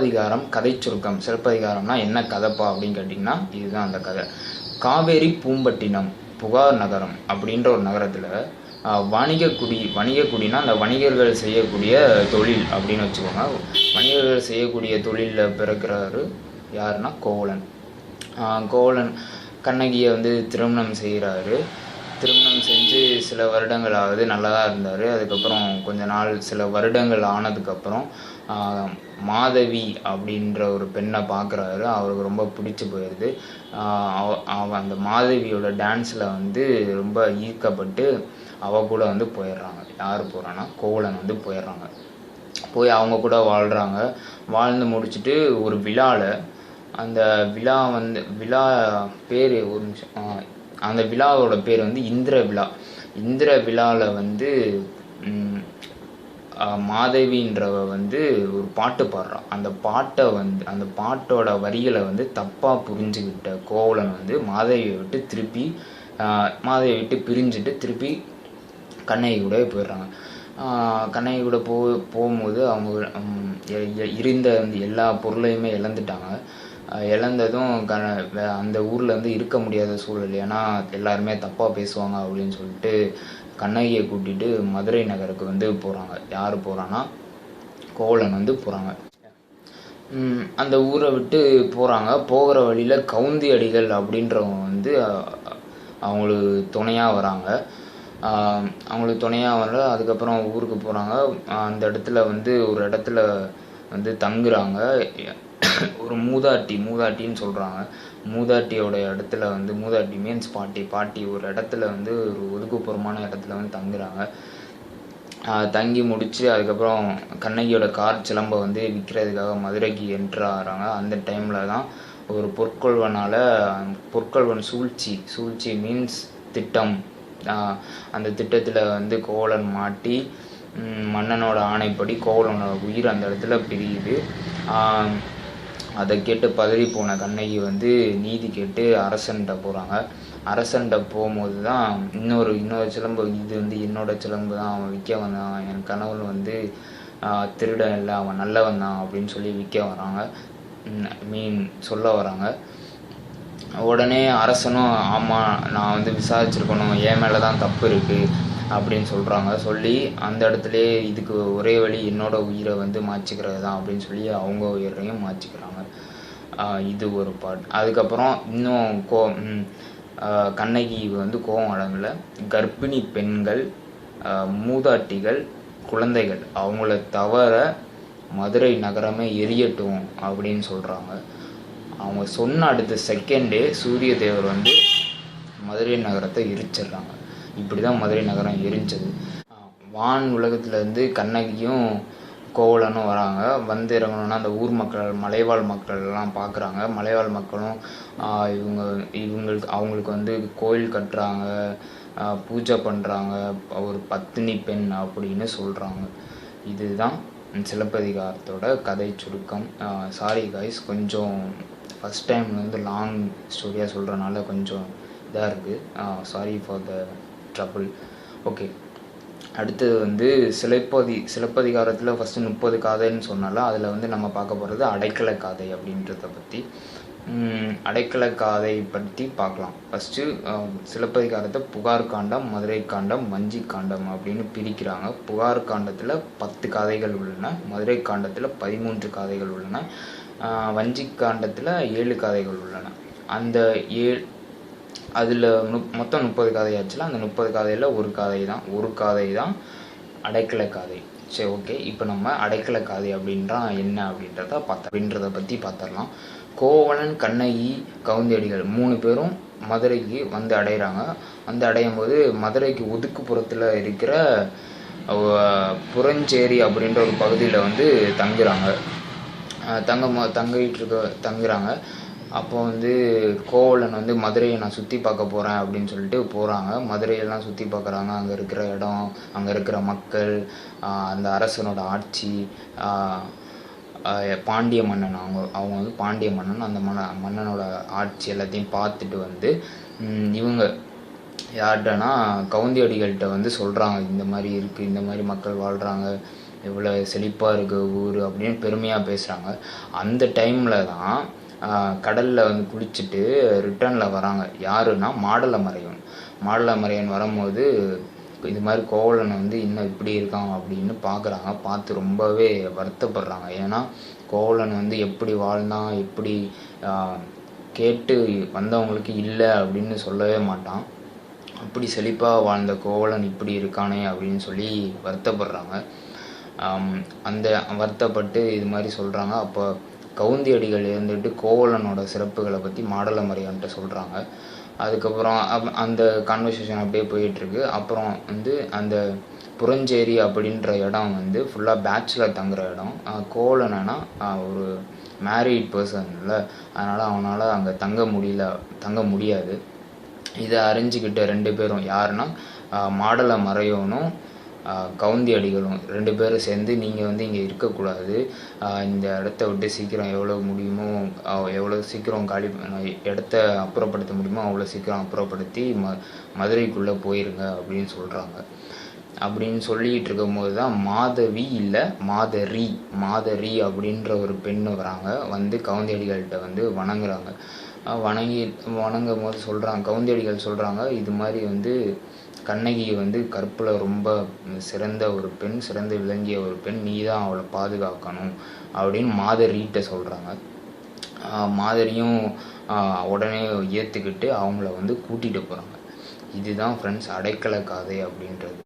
அதிகாரம் கதை சுருக்கம். சிலப்பதிகாரம்னா என்ன கதைப்பா அப்படின்னு கேட்டிங்கன்னா இதுதான் அந்த கதை. காவேரி பூம்பட்டினம் புகார் நகரம் அப்படின்ற ஒரு நகரத்தில் வணிகக்குடி வணிகக்குடினா அந்த வணிகர்கள் செய்யக்கூடிய தொழில் அப்படின்னு வச்சுக்கோங்க. வணிகர்கள் செய்யக்கூடிய தொழிலில் பிறக்கிறாரு யாருன்னா கோவலன். ஆஹ் கோவலன் கண்ணகியை வந்து திருமணம் செய்கிறாரு திருமணம் செஞ்சு சில வருடங்கள் ஆகுது நல்லா தான் இருந்தார். அதுக்கப்புறம் கொஞ்ச நாள் சில வருடங்கள் ஆனதுக்கப்புறம் மாதவி அப்படின்ற ஒரு பெண்ணை பார்க்குறாரு அவருக்கு ரொம்ப பிடிச்சி போயிடுது அவ- அந்த மாதவியோட டான்ஸில் வந்து ரொம்ப ஈர்க்கப்பட்டு அவ கூட வந்து போயிடுறாங்க. யார் போகிறான்னா கோவலன் வந்து போயிடுறாங்க. போய் அவங்க கூட வாழ்கிறாங்க வாழ்ந்து முடிச்சுட்டு ஒரு விழாவில் அந்த விழா வந்து விழா பேர் ஒரு நிமிஷம் அந்த விழாவோட பேர் வந்து இந்திர விழா. இந்திர விழாவில் வந்து மாதவின்றவ வந்து ஒரு பாட்டு பாடுறான். அந்த பாட்டை வந்து அந்த பாட்டோட வரிகளை வந்து தப்பாக புரிஞ்சுக்கிட்ட கோவலன் வந்து மாதவியை விட்டு திருப்பி மாதவியை விட்டு பிரிஞ்சுட்டு திருப்பி கண்ணகி கூட போயிடுறாங்க. ஆஹ் கண்ணகி கூட போ போகும்போது அவங்க இருந்த அந்த எல்லா பொருளையுமே இழந்துட்டாங்க. இழந்ததும் க அந்த ஊரில் வந்து இருக்க முடியாத சூழல். ஏன்னா எல்லாருமே தப்பாக பேசுவாங்க அப்படின்னு சொல்லிட்டு கண்ணகியை கூட்டிட்டு மதுரை நகருக்கு வந்து போகிறாங்க யார் போகிறான்னா கோவலன் வந்து போகிறாங்க அந்த ஊரை விட்டு போகிறாங்க போகிற வழியில் கவுந்தி அடிகள் அப்படின்றவங்க வந்து அவங்களுக்கு துணையாக வராங்க. அவங்களுக்கு துணையாக வர அதுக்கப்புறம் ஊருக்கு போகிறாங்க அந்த இடத்துல வந்து ஒரு இடத்துல வந்து தங்குறாங்க. ஒரு மூதாட்டி மூதாட்டின்னு சொல்கிறாங்க மூதாட்டியோட இடத்துல வந்து மூதாட்டி மீன்ஸ் பாட்டி. பாட்டி ஒரு இடத்துல வந்து ஒரு ஒதுக்குப்புறமான இடத்துல வந்து தங்குறாங்க. தங்கி முடிச்சு அதுக்கப்புறம் கண்ணகியோட கார் சிலம்பை வந்து விற்கிறதுக்காக மதுரைக்கு என்ட்ரு ஆகிறாங்க. அந்த டைமில் தான் ஒரு பொற்கொள்வனால் பொற்கொள்வன் சூழ்ச்சி. சூழ்ச்சி மீன்ஸ் திட்டம். அந்த திட்டத்தில் வந்து கோவலன் மாட்டி மன்னனோட ஆணைப்படி கோவலனோட உயிர் அந்த இடத்துல பிரியுது. அதை கேட்டு பதறி போன கண்ணகி வந்து நீதி கேட்டு அரசன்கிட்ட போகிறாங்க அரசன்கிட்ட போகும்போது தான் இன்னொரு இன்னொரு சிலம்பு இது வந்து என்னோட சிலம்பு தான் அவன் விற்க வந்தான் என் கணவன் வந்து திருடன் இல்லை அவன் நல்லவன் தான் அப்படின்னு சொல்லி விற்க வராங்க. மீன் சொல்ல வராங்க. உடனே அரசனும் ஆமாம் நான் வந்து விசாரிச்சிருக்கணும் என் மேலே தான் தப்பு இருக்குது அப்படின்னு சொல்கிறாங்க சொல்லி அந்த இடத்துலயே இதுக்கு ஒரே வழி என்னோட உயிரை வந்து மாற்றிக்கிறது தான் அப்படின்னு சொல்லி அவங்க உயிரையும் மாற்றிக்கிறாங்க. இது ஒரு பாட் அதுக்கப்புறம் இன்னும் கோ கண்ணகி வந்து கோவம் அடங்கல கர்ப்பிணி பெண்கள் மூதாட்டிகள் குழந்தைகள் அவங்கள தவிர மதுரை நகரமே எரியட்டும் அப்படின்னு சொல்கிறாங்க அவங்க சொன்ன அடுத்த செகண்டே சூரிய தேவர் வந்து மதுரை நகரத்தை எரிச்சிடுறாங்க. இப்படி தான் மதுரை நகரம் எரிஞ்சது. வான் உலகத்துலேருந்து கண்ணகியும் கோவலனும் வராங்க. வந்து இறங்கணும்னா அந்த ஊர் மக்கள் மலைவாழ் மக்கள் எல்லாம் பார்க்குறாங்க மலைவாழ் மக்களும் இவங்க இவங்களுக்கு அவங்களுக்கு வந்து கோயில் கட்டுறாங்க. பூஜை பண்ணுறாங்க ஒரு பத்தினி பெண் அப்படின்னு சொல்கிறாங்க இதுதான் சிலப்பதிகாரத்தோட கதை சுருக்கம். சாரி காய்ஸ் கொஞ்சம் ஃபஸ்ட் டைம் வந்து லாங் ஸ்டோரியாக சொல்கிறனால கொஞ்சம் இதாக இருக்குது sorry for the trouble okay அடுத்தது வந்து சிலப்பதி சிலப்பதிகாரத்தில் ஃபஸ்ட்டு முப்பது காதைன்னு சொன்னால அதில் வந்து நம்ம பார்க்க போகிறது அடைக்கல காதை அப்படின்றத பற்றி அடைக்கல காதை பற்றி பார்க்கலாம். ஃபஸ்ட்டு சிலப்பதிகாரத்தை புகார் காண்டம் மதுரை காண்டம் வஞ்சி காண்டம் அப்படின்னு பிரிக்கிறாங்க. புகார் காண்டத்தில் பத்து காதைகள் உள்ளன. மதுரை காண்டத்தில் பதிமூன்று காதைகள் உள்ளன. வஞ்சி காண்டத்தில் ஏழு காதைகள் உள்ளன. அந்த ஏழு அதில் முப் மொத்தம் முப்பது கதையாச்சுல அந்த முப்பது கதையில் ஒரு கதை தான் ஒரு கதை தான் அடைக்கலை காதை. சரி ஓகே. இப்போ நம்ம அடைக்கலை காதை அப்படின்றா என்ன அப்படின்றத பார்த்த அப்படின்றத பற்றி பார்த்துடலாம். கோவலன் கண்ணகி கவுந்தடிகள் மூணு பேரும் மதுரைக்கு வந்து அடையிறாங்க. வந்து அடையும் போது மதுரைக்கு ஒதுக்குப்புறத்தில் இருக்கிற புறஞ்சேரி அப்படின்ற ஒரு பகுதியில் வந்து தங்குறாங்க. அஹ் தங்க ம- தங்கிட்டு இருக்க தங்குறாங்க. அப்போ வந்து கோவலன் வந்து மதுரையை நான் சுற்றி பார்க்க போகிறேன் அப்படின்னு சொல்லிட்டு போகிறாங்க மதுரையெல்லாம் சுற்றி பார்க்குறாங்க. அங்கே இருக்கிற இடம் அங்கே இருக்கிற மக்கள் அந்த அரசனோட ஆட்சி பாண்டிய மன்னன் அவங்க அவங்க வந்து பாண்டிய மன்னன் அந்த மன்ன மன்னனோட ஆட்சி எல்லாத்தையும் பார்த்துட்டு வந்து இவங்க யார்கிட்டனா கவுந்தி அடிகள்கிட்ட வந்து சொல்கிறாங்க இந்த மாதிரி இருக்குது இந்த மாதிரி மக்கள் வாழ்கிறாங்க இவ்வளோ செழிப்பாக இருக்கு ஊர் அப்படின்னு பெருமையாக பேசுகிறாங்க அந்த டைமில் தான் கடலில் வந்து குளிச்சுட்டு ரிட்டர்னில் வராங்க. யாருன்னா மாடலமறையன். மாடலமறையன் வரும்போது இது மாதிரி கோவலன் வந்து இன்னும் இப்படி இருக்கான் அப்படின்னு பார்க்குறாங்க பார்த்து ரொம்பவே வருத்தப்படுறாங்க. ஏன்னா கோவலன் வந்து எப்படி வாழ்ந்தான் எப்படி கேட்டு வந்தவங்களுக்கு இல்லை அப்படின்னு சொல்லவே மாட்டான். அப்படி செழிப்பாக வாழ்ந்த கோவலன் இப்படி இருக்கானே அப்படின்னு சொல்லி வருத்தப்படுறாங்க. அந்த வருத்தப்பட்டு இது மாதிரி சொல்கிறாங்க அப்போ கவுந்தியடிகள் இருந்துட்டு கோவலனோட சிறப்புகளை பற்றி மாடலமறையான்ட்ட சொல்கிறாங்க அதுக்கப்புறம் அப்- அந்த கான்வர்சேஷன் அப்படியே போயிட்டுருக்கு. அப்புறம் வந்து அந்த புறஞ்சேரி அப்படின்ற இடம் வந்து ஃபுல்லாக பேச்சுலர் தங்குற இடம். கோவலனா ஒரு மேரீட் பர்சன்ல அதனால் அவனால் அங்கே தங்க முடியல தங்க முடியாது. இதை அறிஞ்சிக்கிட்ட ரெண்டு பேரும் யாருன்னா மாடலை மறையோனும் கவுந்தி அடிகளும் ரெண்டு பேரும் சேர்ந்து நீங்கள் வந்து இங்கே இருக்கக்கூடாது. இந்த இடத்த விட்டு சீக்கிரம் எவ்வளோ முடியுமோ எவ்வளோ சீக்கிரம் காலி இடத்த அப்புறப்படுத்த முடியுமோ அவ்வளோ சீக்கிரம் அப்புறப்படுத்தி ம மதுரைக்குள்ளே போயிருங்க அப்படின்னு சொல்கிறாங்க அப்படின்னு சொல்லிட்டு இருக்கும்போது தான் மாதவி இல்லை மாதரி மாதரி அப்படின்ற ஒரு பெண் வராங்க. வந்து கவுந்தியடிகள்கிட்ட வந்து வணங்குறாங்க. வணங்கி வணங்கும் போது சொல்கிறாங்க கவுந்தியடிகள் சொல்கிறாங்க இது மாதிரி வந்து கண்ணகி வந்து கற்பில் ரொம்ப சிறந்த ஒரு பெண் சிறந்து விளங்கிய ஒரு பெண் நீ தான் அவளை பாதுகாக்கணும் அப்படின்னு மாதரிகிட்ட சொல்கிறாங்க மாதரியும் உடனே ஏற்றுக்கிட்டு அவங்கள வந்து கூட்டிகிட்டு போகிறாங்க இதுதான் ஃப்ரெண்ட்ஸ் அடைக்கல காதை அப்படின்றது.